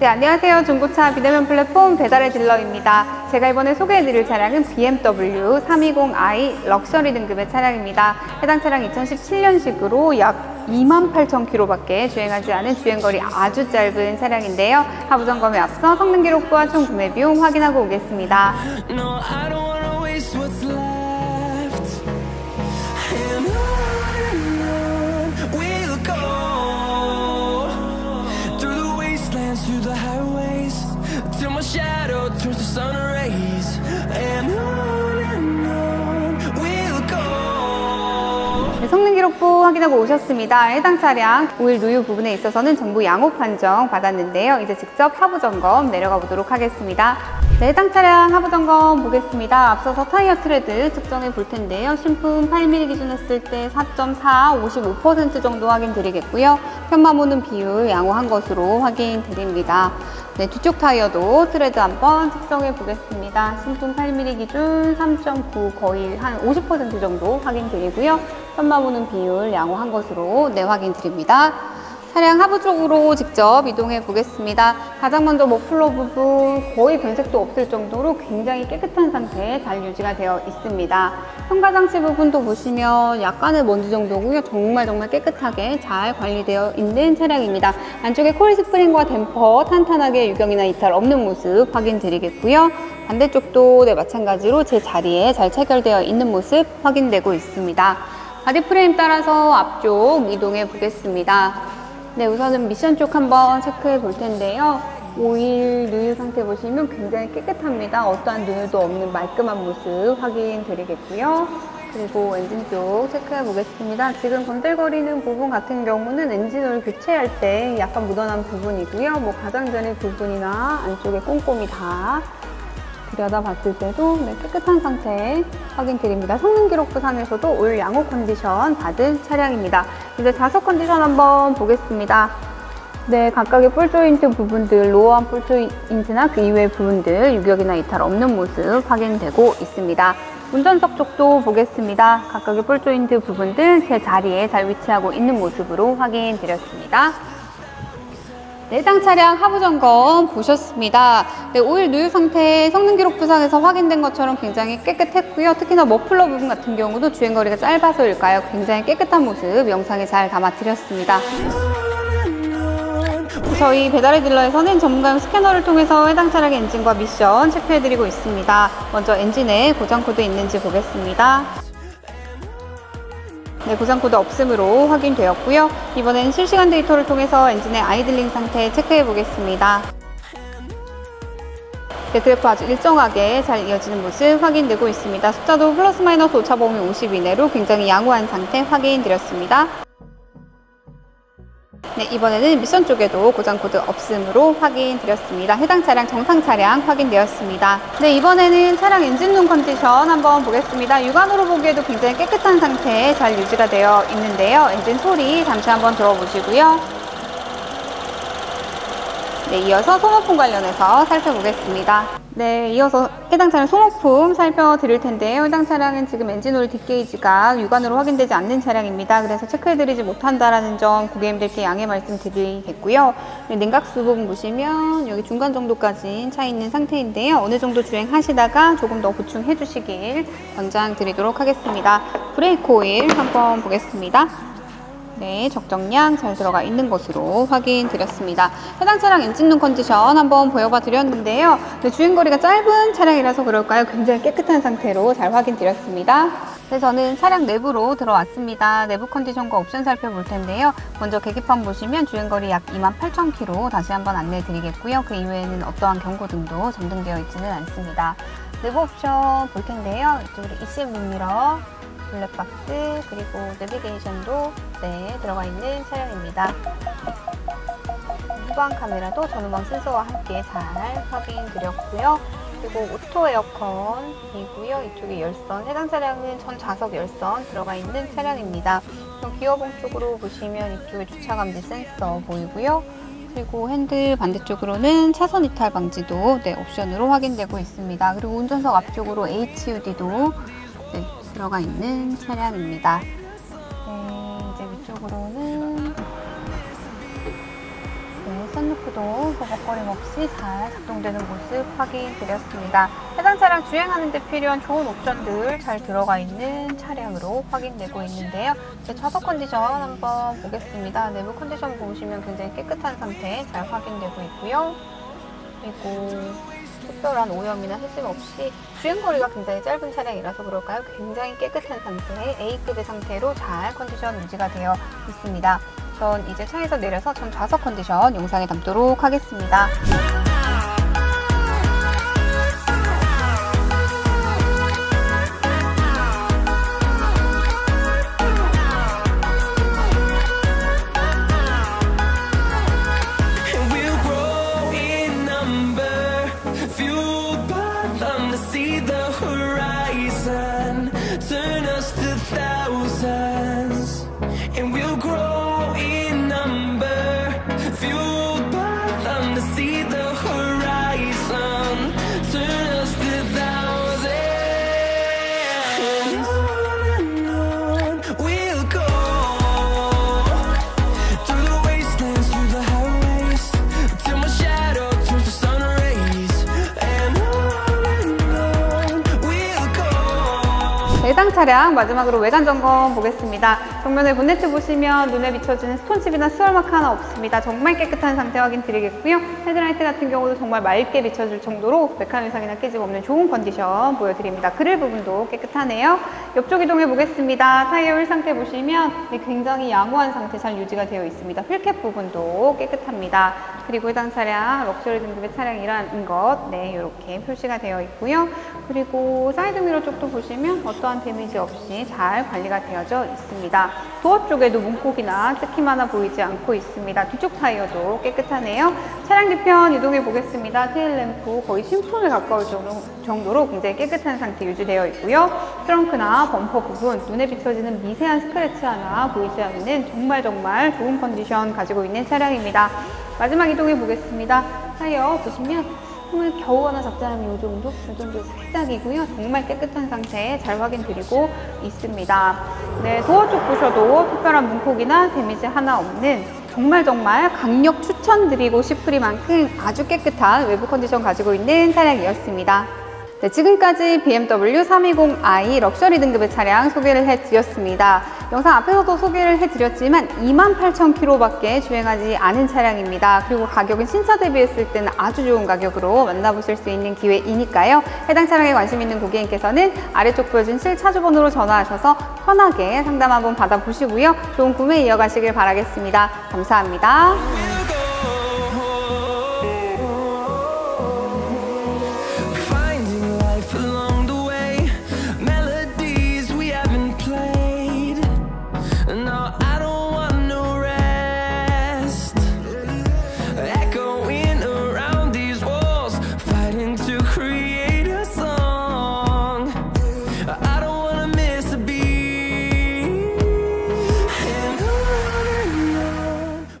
네, 안녕하세요. 중고차 비대면 플랫폼 배달의 딜러입니다. 제가 이번에 소개해드릴 차량은 BMW 320i 럭셔리 등급의 차량입니다. 해당 차량 2017년식으로 약 28,000km밖에 주행하지 않은 주행거리 아주 짧은 차량인데요. 하부 점검에 앞서 성능 기록부와 총 구매 비용 확인하고 오겠습니다. No, 네, 성능 기록부 확인하고 오셨습니다. 해당 차량 오일 누유 부분에 있어서는 정부 양호 판정 받았는데요. 이제 직접 하부 점검 내려가 보도록 하겠습니다. 네, 해당 차량 하부 점검 보겠습니다. 앞서서 타이어 트레드 측정해 볼 텐데요. 신품 8mm 기준 했을 때 4.4, 55% 정도 확인 드리겠고요. 편마모는 비율 양호한 것으로 확인 드립니다. 네, 뒤쪽 타이어도 트레드 한번 측정해 보겠습니다. 신품 8mm 기준 3.9 거의 한 50% 정도 확인 드리고요. 편마모는 비율 양호한 것으로 네 확인 드립니다. 차량 하부 쪽으로 직접 이동해 보겠습니다. 가장 먼저 머플러 부분 거의 변색도 없을 정도로 굉장히 깨끗한 상태에 잘 유지가 되어 있습니다. 현가 장치 부분도 보시면 약간의 먼지 정도고요. 정말 정말 깨끗하게 잘 관리되어 있는 차량입니다. 안쪽에 코일 스프링과 댐퍼 탄탄하게 유경이나 이탈 없는 모습 확인 드리겠고요. 반대쪽도 네, 마찬가지로 제 자리에 잘 체결되어 있는 모습 확인되고 있습니다. 바디 프레임 따라서 앞쪽 이동해 보겠습니다. 네, 우선은 미션 쪽 한번 체크해 볼 텐데요. 오일 누유 상태 보시면 굉장히 깨끗합니다. 어떠한 누유도 없는 말끔한 모습 확인 드리겠고요. 그리고 엔진 쪽 체크해 보겠습니다. 지금 번들거리는 부분 같은 경우는 엔진오일 교체할 때 약간 묻어난 부분이고요. 뭐 가장자리 부분이나 안쪽에 꼼꼼히 다 들여다봤을 때도 네, 깨끗한 상태 확인 드립니다. 성능 기록 부 상에서도 올 양호 컨디션 받은 차량입니다. 이제 좌석 컨디션 한번 보겠습니다. 네, 각각의 볼 조인트 부분들, 로어한 볼 조인트나 그 이외의 부분들 유격이나 이탈 없는 모습 확인되고 있습니다. 운전석 쪽도 보겠습니다. 각각의 볼 조인트 부분들 제 자리에 잘 위치하고 있는 모습으로 확인 드렸습니다. 네, 해당 차량 하부 점검 보셨습니다. 네, 오일 누유 상태 성능 기록 부상에서 확인된 것처럼 굉장히 깨끗했고요. 특히나 머플러 부분 같은 경우도 주행 거리가 짧아서일까요? 굉장히 깨끗한 모습 영상에 잘 담아드렸습니다. 저희 배달의 딜러에서는 전문가용 스캐너를 통해서 해당 차량의 엔진과 미션 체크해드리고 있습니다. 먼저 엔진에 고장 코드 있는지 보겠습니다. 네, 고장 코드 없음으로 확인되었고요. 이번엔 실시간 데이터를 통해서 엔진의 아이들링 상태 체크해 보겠습니다. 네, 그래프 아주 일정하게 잘 이어지는 모습 확인되고 있습니다. 숫자도 플러스 마이너스 오차 범위 50 이내로 굉장히 양호한 상태 확인드렸습니다. 네, 이번에는 미션 쪽에도 고장 코드 없음으로 확인드렸습니다. 해당 차량 정상 차량 확인되었습니다. 네, 이번에는 차량 엔진룸 컨디션 한번 보겠습니다. 육안으로 보기에도 굉장히 깨끗한 상태에 잘 유지가 되어 있는데요. 엔진 소리 잠시 한번 들어보시고요. 네, 이어서 소모품 관련해서 살펴보겠습니다. 네, 이어서 해당 차량 소모품 살펴드릴 텐데요. 해당 차량은 지금 엔진오일 뒷게이지가 육안으로 확인되지 않는 차량입니다. 그래서 체크해드리지 못한다라는 점 고객님들께 양해 말씀드리겠고요. 네, 냉각수 부분 보시면 여기 중간 정도까지 차 있는 상태인데요. 어느 정도 주행하시다가 조금 더 보충해 주시길 권장드리도록 하겠습니다. 브레이크 오일 한번 보겠습니다. 네, 적정량 잘 들어가 있는 것으로 확인 드렸습니다. 해당 차량 엔진 룸 컨디션 한번 보여봐 드렸는데요. 네, 주행거리가 짧은 차량이라서 그럴까요? 굉장히 깨끗한 상태로 잘 확인 드렸습니다. 네, 저는 차량 내부로 들어왔습니다. 내부 컨디션과 옵션 살펴볼 텐데요. 먼저 계기판 보시면 주행거리 약 28,000km 다시 한번 안내 드리겠고요. 그 이외에는 어떠한 경고등도 점등되어 있지는 않습니다. 내부 옵션 볼 텐데요. 이쪽으로 ECM 룸미러, 블랙박스 그리고 내비게이션도 네 들어가 있는 차량입니다. 후방 카메라도 전후방 센서와 함께 잘 확인드렸고요. 그리고 오토 에어컨이고요. 이쪽에 열선, 해당 차량은 전 좌석 열선 들어가 있는 차량입니다. 기어봉 쪽으로 보시면 이쪽에 주차 감지 센서 보이고요. 그리고 핸들 반대쪽으로는 차선 이탈 방지도 네, 옵션으로 확인되고 있습니다. 그리고 운전석 앞쪽으로 HUD도 네, 들어가 있는 차량입니다. 네, 이제 위쪽으로는 네, 썬루프 램프도 버벅거림 없이 잘 작동되는 모습 확인드렸습니다. 해당 차량 주행하는 데 필요한 좋은 옵션들 잘 들어가 있는 차량으로 확인되고 있는데요. 이제 좌석 컨디션 한번 보겠습니다. 내부 컨디션 보시면 굉장히 깨끗한 상태 잘 확인되고 있고요. 그리고 특별한 오염이나 훼손 없이 주행거리가 굉장히 짧은 차량이라서 그럴까요? 굉장히 깨끗한 상태, A급의 상태로 잘 컨디션 유지가 되어 있습니다. 전 이제 차에서 내려서 전 좌석 컨디션 영상에 담도록 하겠습니다. See the 해당 차량 마지막으로 외관 점검 보겠습니다. 정면에 본네트 보시면 눈에 비춰지는 스톤칩이나 스월마크 하나 없습니다. 정말 깨끗한 상태 확인 드리겠고요. 헤드라이트 같은 경우도 정말 맑게 비춰질 정도로 메카니상이나 깨짐 없는 좋은 컨디션 보여드립니다. 그릴 부분도 깨끗하네요. 옆쪽 이동해 보겠습니다. 타이어 휠 상태 보시면 네, 굉장히 양호한 상태 잘 유지가 되어 있습니다. 휠캡 부분도 깨끗합니다. 그리고 해당 차량 럭셔리 등급의 차량이라는 것, 네, 이렇게 표시가 되어 있고요. 그리고 사이드 미러 쪽도 보시면 어떠한 데미지 없이 잘 관리가 되어져 있습니다. 도어 쪽에도 문콕이나 뜯김 하나 보이지 않고 있습니다. 뒤쪽 타이어도 깨끗하네요. 차량 뒤편 이동해 보겠습니다. 테일 램프 거의 신품에 가까울 정도- 정도로 굉장히 깨끗한 상태 유지되어 있고요. 트렁크나 범퍼 부분, 눈에 비춰지는 미세한 스크래치 하나 보이지 않는 정말 정말 좋은 컨디션 가지고 있는 차량입니다. 마지막 이동해 보겠습니다. 타이어 보시면 정말 겨우 하나 잡자하면 이 정도? 이 정도 살짝이고요. 정말 깨끗한 상태 잘 확인드리고 있습니다. 네, 도어 쪽 보셔도 특별한 문콕이나 데미지 하나 없는 정말 정말 강력 추천드리고 싶으리만큼 아주 깨끗한 외부 컨디션 가지고 있는 차량이었습니다. 네, 지금까지 BMW 320i 럭셔리 등급의 차량 소개를 해드렸습니다. 영상 앞에서도 소개를 해드렸지만 28,000km밖에 주행하지 않은 차량입니다. 그리고 가격은 신차 대비했을 때는 아주 좋은 가격으로 만나보실 수 있는 기회이니까요. 해당 차량에 관심 있는 고객님께서는 아래쪽 보여준 실차주번호로 전화하셔서 편하게 상담 한번 받아보시고요. 좋은 구매 이어가시길 바라겠습니다. 감사합니다.